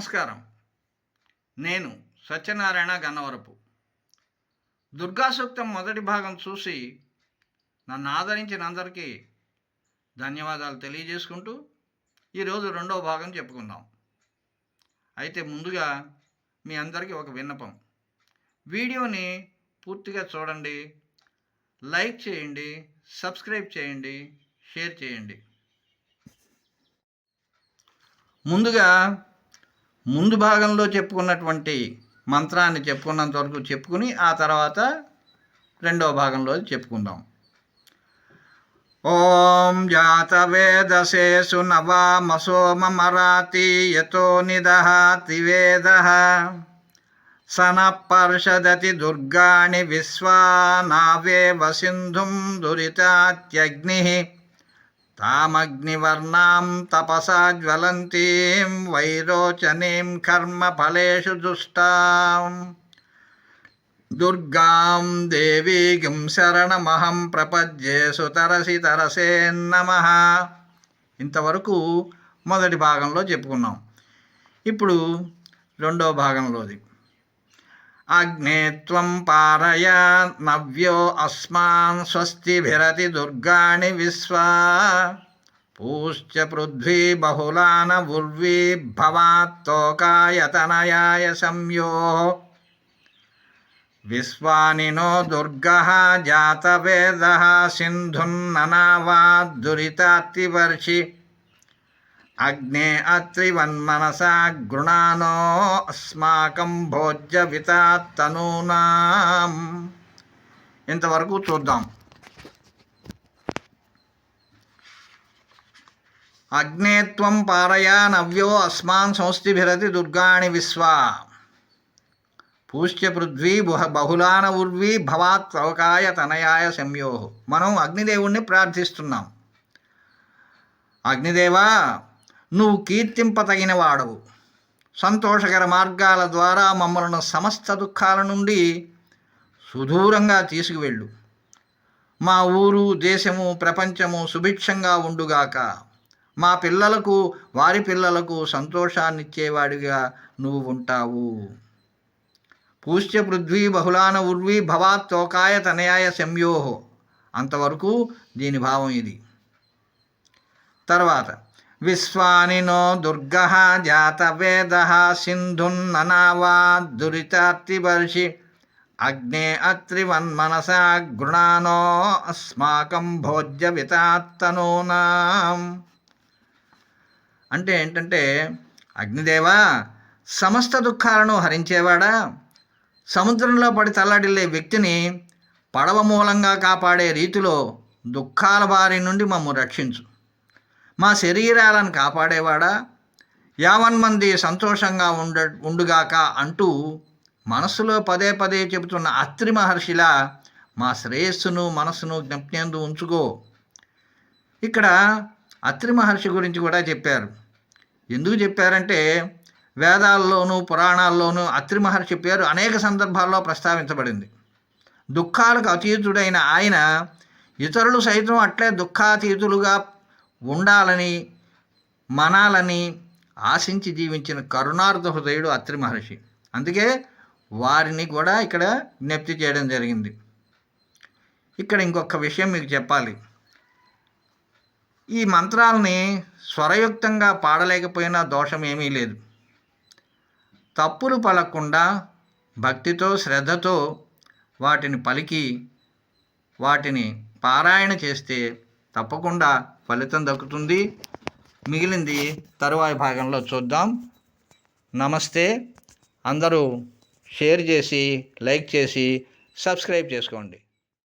నమస్కారం. నేను సత్యనారాయణ గన్నవరపు. దుర్గాసూక్తం మొదటి భాగం చూసి నన్ను ఆదరించిన అందరికీ ధన్యవాదాలు తెలియజేసుకుంటూ ఈరోజు రెండవ భాగం చెప్పుకుందాం. అయితే ముందుగా మీ అందరికీ ఒక విన్నపం. వీడియోని పూర్తిగా చూడండి లైక్ చేయండి సబ్స్క్రైబ్ చేయండి షేర్ చేయండి. ముందుగా ముందు భాగంలో చెప్పుకున్నటువంటి మంత్రాన్ని చెప్పుకున్నంత వరకు చెప్పుకుని ఆ తర్వాత రెండవ భాగంలో చెప్పుకుందాం. ఓం జాతవేదసేసు నవామసోమరాతి యతో నిదహాతి వేద సనపర్షదతి దుర్గాణి విశ్వానావేవ సింధుం దురితాత్యగ్ని తామగ్నివర్ణాం తపసా జ్వలంతీం వైరోచనీం కర్మఫలేషు దుష్టాం. దుర్గాం దేవీగిం శరణమహం ప్రపద్యే సుతరసి తరసే ఇంతవరకు మొదటి భాగంలో చెప్పుకున్నాం. ఇప్పుడు రెండో భాగంలోది. అగ్నే త్వం పారయ నవ్యో అస్మాన్ స్వస్తిభిరతి దుర్గాణి విశ్వా పూశ్చ పృథ్వీ బహుళాన ఉర్వీ భవాత్తోకాయతనయాయ సంయో విశ్వానినో దుర్గ జాతవేద సింధున్ననావాదురితాత్తివర్షి అగ్నే అత్రివన్మనసా గృణానో అస్మాకం భోజ్య వితాత్తనూనాం ఇంతవరకు చూద్దాం. అగ్నేత్వం పారయా నవ్యో అస్మాన్ సంస్థిభిరతి దుర్గాణి విశ్వా। పూష్య పృథ్వీ బుహ బహుళాన ఉర్వీ భవాత్ అవకాయ తనయాయ సంయో। మనం అగ్నిదేవుణ్ణి ప్రార్థిస్తున్నాం। అగ్నిదేవా నువ్వు కీర్తింపతగిన వాడవు సంతోషకర మార్గాల ద్వారా మమ్మల్ని సమస్త దుఃఖాల నుండి సుదూరంగా తీసుకువెళ్ళు. మా ఊరు దేశము ప్రపంచము సుభిక్షంగా ఉండుగాక. మా పిల్లలకు వారి పిల్లలకు సంతోషాన్నిచ్చేవాడిగా నువ్వు ఉంటావు. పూష్య పృథ్వీ బహుళాన ఉర్వి భవాత్ తోకాయ తనయాయ సంయోహో. అంతవరకు దీని భావం ఇది. తర్వాత విశ్వానినో దుర్గ జాతవేద సింధున్ననావాదురితార్తివర్షి అగ్నే అత్రివన్మనసా గృణానో అస్మాకం భోజ్య వితాత్తనూనాం అంటే ఏంటంటే అగ్నిదేవా సమస్త దుఃఖాలను హరించేవాడా? సముద్రంలో పడి తల్లాడిల్లే వ్యక్తిని పడవ మూలంగా కాపాడే రీతిలో దుఃఖాల బారి నుండి మమ్ము రక్షించు. మా శరీరాలను కాపాడేవాడా? యావన్మంది సంతోషంగా ఉండ ఉండుగాక అంటూ మనస్సులో పదే పదే చెబుతున్న అత్రి మహర్షిలా మా శ్రేయస్సును మనస్సును జ్ఞప్నేందు ఉంచుకో. ఇక్కడ అత్రి మహర్షి గురించి కూడా చెప్పారు. ఎందుకు చెప్పారంటే వేదాల్లోనూ పురాణాల్లోనూ అత్రి మహర్షి పేరు అనేక సందర్భాల్లో ప్రస్తావించబడింది. దుఃఖాలకు అతీతుడైన ఆయన ఇతరులు సైతం అట్లే దుఃఖాతీతులుగా ఉండాలని మనాలని ఆశించి జీవించిన కరుణార్థ హృదయుడు అత్రి మహర్షి. అందుకే వారిని కూడా ఇక్కడ జ్ఞప్తి చేయడం జరిగింది. ఇక్కడ ఇంకొక విషయం మీకు చెప్పాలి. ఈ మంత్రాలని స్వరయుక్తంగా పాడలేకపోయినా దోషం ఏమీ లేదు. తప్పులు పలకుండా భక్తితో శ్రద్ధతో వాటిని పలికి వాటిని పారాయణ చేస్తే తప్పకుండా ఫలితం దక్కుతుంది. మిగిలింది తరువాయి భాగంలో చూద్దాం. నమస్తే. అందరూ షేర్ చేసి లైక్ చేసి సబ్స్క్రైబ్ చేసుకోండి.